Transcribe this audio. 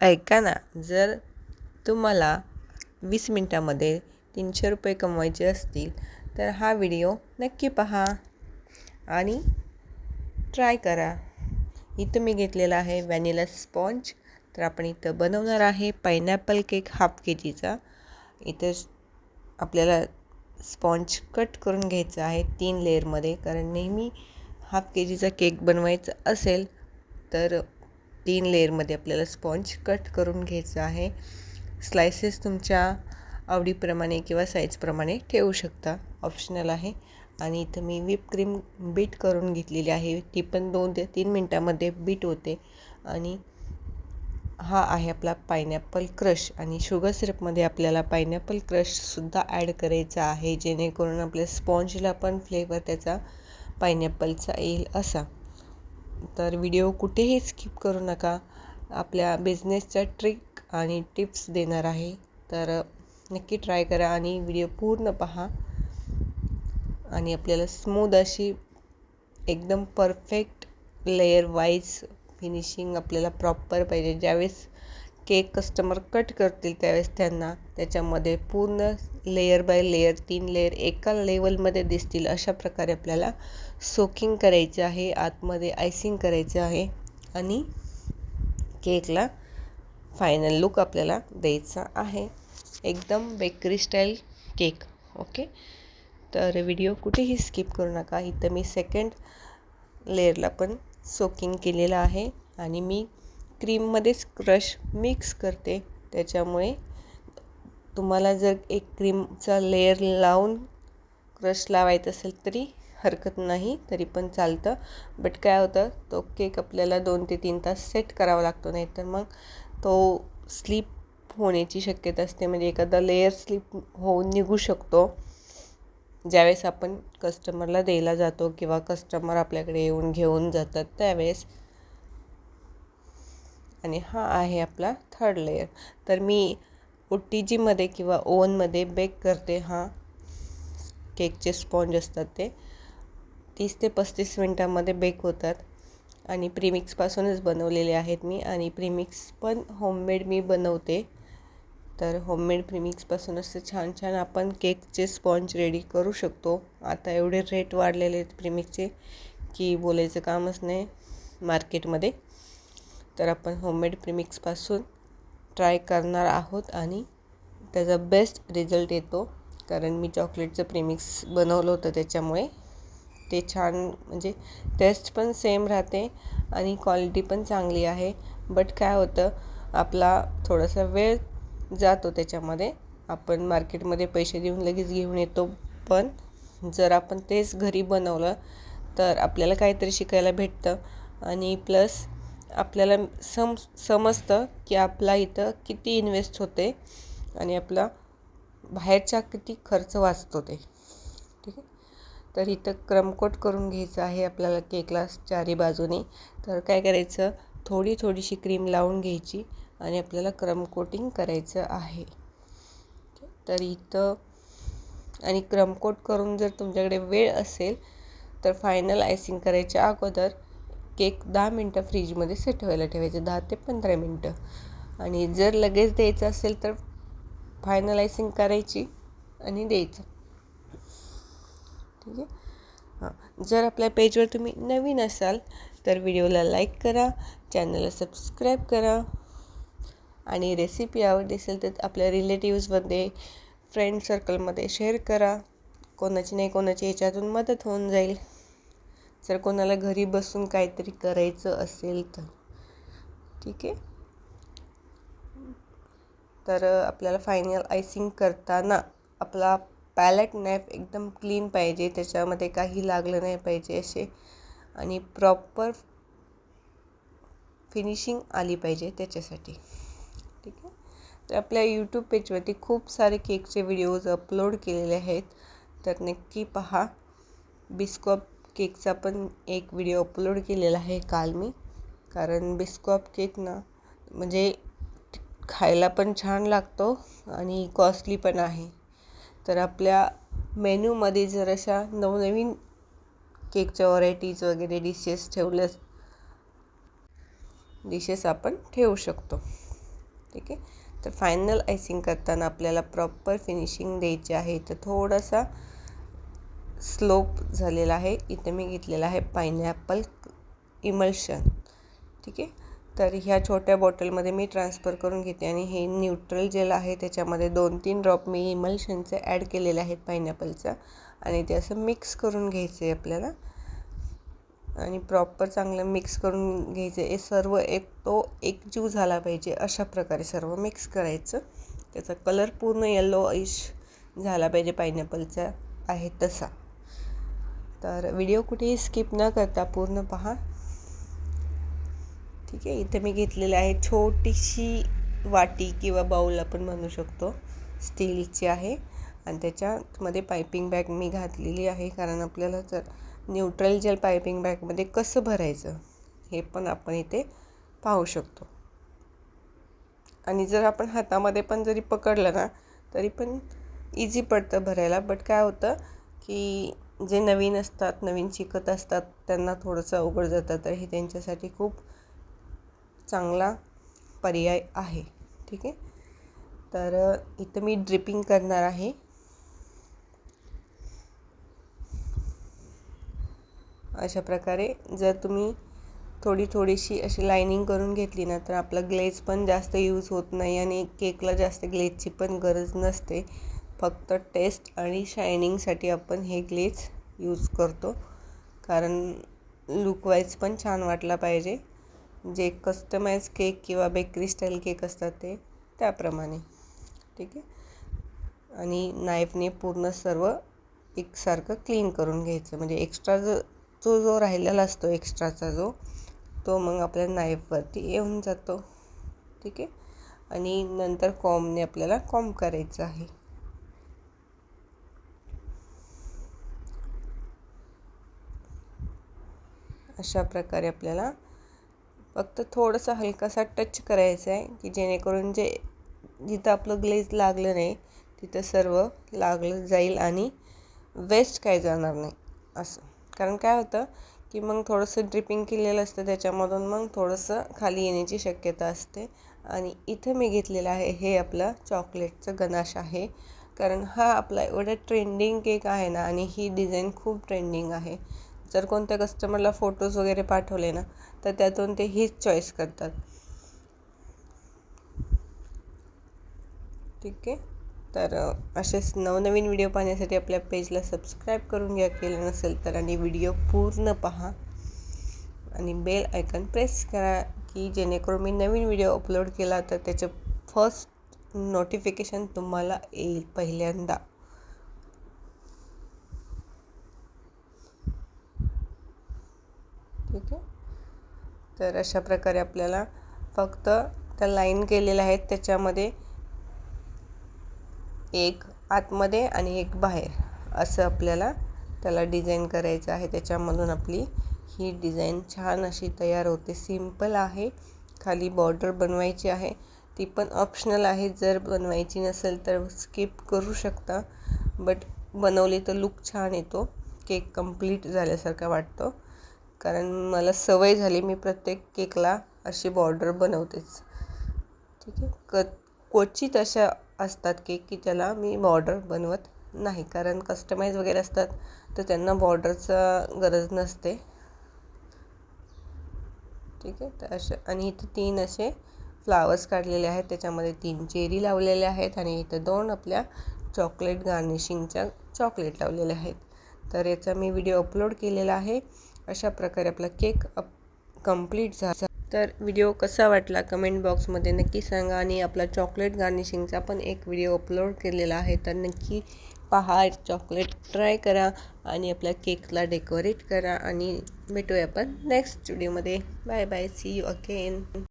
ऐका ना जर तुम्हाला वीस मिनटामध्ये तीनशे रुपये कमवायचे असतील तर हा व्हिडिओ नक्की पहा आणि ट्राय करा. इथं मी घेतलेला आहे व्हॅनिला स्पॉन्ज. तर आपण इथं बनवणार आहे पायनॅपल केक हाफ के जीचा इथं आपल्याला स्पॉन्ज कट करून घ्यायचा आहे तीन लेअरमध्ये कारण नेहमी हाफ के जीचा केक बनवायचा असेल तर तीन लेअरमध्ये आपल्याला स्पॉन्ज कट करून घ्यायचं आहे. स्लायसेस तुमच्या आवडीप्रमाणे किंवा साईजप्रमाणे ठेवू शकता. ऑप्शनल आहे. आणि इथं मी व्हिप क्रीम बीट करून घेतलेली आहे. ती पण दोन ते तीन मिनटामध्ये बीट होते. आणि हा आहे आपला पायनॅपल क्रश. आणि शुगर सिरपमध्ये आपल्याला पायनॅपल क्रशसुद्धा ॲड करायचा आहे. जेणेकरून आपल्या स्पॉन्जला पण फ्लेवर त्याचा पायनॅपलचा येईल असा. तर व्हिडिओ कुठेही स्किप करू नका. आपल्या बिझनेसच्या ट्रिक आणि टिप्स देणार आहे. तर नक्की ट्राय करा आणि व्हिडिओ पूर्ण पहा. आणि आपल्याला स्मूद अशी एकदम परफेक्ट लेअर वाईज फिनिशिंग आपल्याला प्रॉपर पाहिजे. ज्यावेळेस केक कस्टमर कट करतील त्यावेळेस त्यांना. त्याच्यामध्ये पूर्ण लेयर बाय लेयर तीन लेयर एका लेवलमध्ये दिसतील अशा प्रकारे आपल्याला सोकिंग करायचं आहे आतमध्ये आयसिंग करायचं आहे आणि केकला फायनल लुक आपल्याला द्यायचा आहे. एकदम बेकरी स्टाईल केक ओके तर व्हिडिओ कुठेही स्किप करू नका. इथं मी सेकंड लेअरला पण सोकिंग केलेलं आहे आणि मी क्रीममध्येच क्रश मिक्स करते. त्याच्यामुळे तुम्हाला जर एक क्रीमचा लेअर लावून क्रश लावायचं असेल तरी हरकत नाही तरी पण चालतं. बट काय होतं तो केक आपल्याला दोन ते तीन तास सेट करावा लागतो नाही तर मग तो स्लिप होण्याची शक्यता असते. म्हणजे एखादा लेअर स्लिप होऊन निघू शकतो. ज्यावेळेस आपण कस्टमरला द्यायला जातो किंवा कस्टमर आपल्याकडे येऊन घेऊन जातात त्यावेळेस आणि हा आहे आपला थर्ड लेअर तर मी ओ टी जीमध्ये किंवा ओवनमध्ये बेक करते हा केकचे स्पॉन्ज असतात ते. तीस ते पस्तीस मिनटामध्ये बेक होतात. आणि प्रीमिक्सपासूनच बनवलेले आहेत मी. आणि प्रीमिक्स पण होममेड मी बनवते. तर होममेड प्रीमिक्सपासून असं छान छान आपण केकचे स्पॉन्ज रेडी करू शकतो. आता एवढे रेट वाढलेले आहेत प्रीमिक्सचे की बोलायचं कामच नाही मार्केटमध्ये तर आपण होममेड प्रीमिक्सपासून ट्राय करणार आहोत आणि त्याचा बेस्ट रिझल्ट येतो. कारण मी चॉकलेटचं प्रिमिक्स बनवलं होतं त्याच्यामुळे. ते छान म्हणजे टेस्ट पण सेम राहते आणि क्वालिटी पण चांगली आहे. बट काय होतं आपला थोडासा वेळ जातो त्याच्यामध्ये. आपण मार्केटमध्ये पैसे देऊन लगेच घेऊन येतो. पण जर आपण तेच घरी बनवलं तर आपल्याला काहीतरी शिकायला भेटतं. आणि प्लस आपल्याला सम समजतं की आपला इथं किती इन्व्हेस्ट होते आणि आपला बाहेरचा किती खर्च वाचतो ते. ठीक आहे? तर इथं क्रमकोट करून घ्यायचं आहे आपल्याला केकला चारी बाजूने. तर काय करायचं? थोडी थोडीशी क्रीम लावून घ्यायची आणि आपल्याला क्रमकोटिंग करायचं आहे. तर इथं आणि क्रमकोट करून जर तुमच्याकडे वेळ असेल तर फायनल आयसिंग करायच्या अगोदर केक दहा मिनटं फ्रीजमध्ये सेट व्हायला ठेवायचं दहा ते पंधरा मिनटं. आणि जर लगेच द्यायचं असेल तर फायनलायसिंग करायची आणि द्यायचं. ठीक आहे? हां. जर आपल्या पेजवर तुम्ही नवीन असाल तर व्हिडिओला लाईक करा चॅनलला सबस्क्राईब करा. आणि रेसिपी आवडली असेल तर आपल्या रिलेटिव्समध्ये फ्रेंड सर्कलमध्ये शेअर करा. कोणाची नाही कोणाची याच्यातून मदत होऊन जाईल. जर कोणाला घरी बसून काहीतरी करायचं असेल तर. ठीक आहे? तर आपल्याला फायनल आयसिंग करताना आपला पॅलेट नॅप एकदम क्लीन पाहिजे त्याच्यामध्ये काही लागलं नाही पाहिजे असे. आणि प्रॉपर फिनिशिंग आली पाहिजे त्याच्यासाठी. ठीक आहे? तर आपल्या यूट्यूब पेजवरती खूप सारे केकचे व्हिडिओज अपलोड केलेले आहेत. तर नक्की पहा. बिस्कॉप केकचा पण एक व्हिडिओ अपलोड केलेला आहे काल मी. कारण बिस्कॉप केक ना म्हणजे खायला पण छान लागतो आणि कॉस्टली पण आहे. तर आपल्या मेन्यूमध्ये जर अशा नवनवीन केकच्या व्हरायटीज वगैरे डिशेस ठेवल्यास डिशेस आपण ठेवू शकतो. ठीक आहे? तर फायनल आयसिंग करताना आपल्याला प्रॉपर फिनिशिंग द्यायची आहे. तर थोडासा स्लोप झालेला आहे. इथे मी घेतलेला आहे पायनॅपल इमल्शन ठीक आहे? तर ह्या छोट्या बॉटलमध्ये मी ट्रान्सफर करून घेते आणि हे न्यूट्रल जेल आहे. त्याच्यामध्ये दोन तीन ड्रॉप मी इमल्शनचे ॲड केलेले आहेत पायनॅपलचं आणि ते असं मिक्स करून घ्यायचं आहे आपल्याला. आणि प्रॉपर चांगलं मिक्स करून घ्यायचं हे सर्व एक तो एकजीव झाला पाहिजे अशा प्रकारे सर्व मिक्स करायचं. त्याचा कलर पूर्ण येल्लो इश झाला पाहिजे पायनॅपलचा आहे तसा. तर व्हिडिओ कुठेही स्किप न करता पूर्ण पहा. ठीक आहे इथे मी घेतलेली आहे छोटीशी वाटी किंवा बाऊल आपण म्हणू शकतो. स्टीलची आहे. आणि त्याच्यामध्ये पायपिंग बॅग मी घातलेली आहे कारण आपल्याला जर न्यूट्रल जेल पायपिंग बॅगमध्ये कसं भरायचं हे पण आपण इथे पाहू शकतो. आणि जर आपण हातामध्ये पण जरी पकडलं ना तरी पण इझी पडतं भरायला. बट काय होतं की जे नवीन असतात नवीन शिकत असतात त्यांना थोडंसं अवघड जातं. तर हे त्यांच्यासाठी खूप चांगला पर्याय आहे. ठीक आहे? तर इथं मी ड्रिपिंग करणार आहे. अशा प्रकारे जर तुम्ही थोडी थोडीशी अशी लायनिंग करून घेतली ना तर आपला ग्लेज पण जास्त यूज होत नाही आणि केकला जास्त ग्लेजची पण गरज नसते. फक्त टेस्ट आणि शायनिंगसाठी आपण हे ग्लेज यूज करतो. कारण लुकवाईज पण छान वाटला पाहिजे. जे कस्टमाइज केक किंवा बेकरी स्टाईल केक असतात ते त्याप्रमाणे. ठीक आहे? आणि नाईफने पूर्ण सर्व एकसारखं क्लीन करून घ्यायचं. म्हणजे एक्स्ट्रा जो जो जो राहिलेला असतो एक्स्ट्राचा जो तो मग आपल्या नाईफवरती येऊन जातो. ठीक आहे? आणि नंतर कॉमने आपल्याला कॉम करायचं आहे. अशा प्रकारे आपल्याला फक्त थोडंसं हलकासा टच करायचा आहे की जेणेकरून जे जिथं आपलं ग्लेज लागलं नाही तिथं सर्व लागलं जाईल आणि वेस्ट काय जाणार नाही असं. कारण काय होतं की मग थोडंसं ड्रिपिंग केलेलं असतं त्याच्यामधून मग थोडंसं खाली येण्याची शक्यता असते. आणि इथं मी घेतलेलं आहे हे आपलं चॉकलेटचं गनाश आहे. कारण हा आपला एवढा ट्रेंडिंग केक आहे ना आणि ही डिझाईन खूप ट्रेंडिंग आहे. जर कोणत्या कस्टमरला फोटोज वगैरे पाठवले ना तर त्यातून ते हीच चॉईस करतात. ठीक आहे? तर असेच नवनवीन व्हिडिओ पाहण्यासाठी आपल्या पेजला सबस्क्राईब करून घ्या. केलं नसेल तर आणि व्हिडिओ पूर्ण पहा. आणि बेल आयकन प्रेस करा की जेणेकरून मी नवीन व्हिडिओ अपलोड केला तर त्याचं फर्स्ट नोटिफिकेशन तुम्हाला येईल पहिल्यांदा. ठीक आहे. तर अशा प्रकारे आपल्याला फक्त त्या लाईन केलेल्या आहेत. त्याच्यामध्ये एक आतमध्ये आणि एक बाहेर असं आपल्याला त्याला डिझाईन करायचं आहे. त्याच्यामधून आपली ही डिझाईन छान अशी तयार होते. सिंपल आहे. खाली बॉर्डर बनवायची आहे. ती पण ऑप्शनल आहे. जर बनवायची नसेल तर स्किप करू शकता. बट बनवली तर लुक छान येतो. केक कंप्लीट झाल्यासारखा वाटतो. कारण मला सवय झाली मी प्रत्येक केकला अशी बॉर्डर बनवतेच. ठीक आहे? क क्वचित अशा असतात केक की त्याला मी बॉर्डर बनवत नाही. कारण कस्टमाइज वगैरे असतात तर त्यांना बॉर्डरचा गरज नसते. ठीक आहे? तर अशा आणि इथं तीन असे फ्लावर्स काढलेले आहेत. त्याच्यामध्ये तीन चेरी लावलेले आहेत आणि इथं दोन आपल्या चॉकलेट गार्निशिंगच्या चॉकलेट लावलेल्या आहेत. तर याचा मी व्हिडिओ अपलोड केलेला आहे. अशा प्रकारे आपला केक अप कंप्लीट झाला. तर व्हिडिओ कसा वाटला कमेंट बॉक्समध्ये नक्की सांगा आणि आपला चॉकलेट गार्निशिंगचा पण एक व्हिडिओ अपलोड केलेला आहे. तर नक्की पहा चॉकलेट ट्राय करा आणि आपल्या केकला डेकोरेट करा आणि भेटूया आपण नेक्स्ट व्हिडिओमध्ये bye bye see you again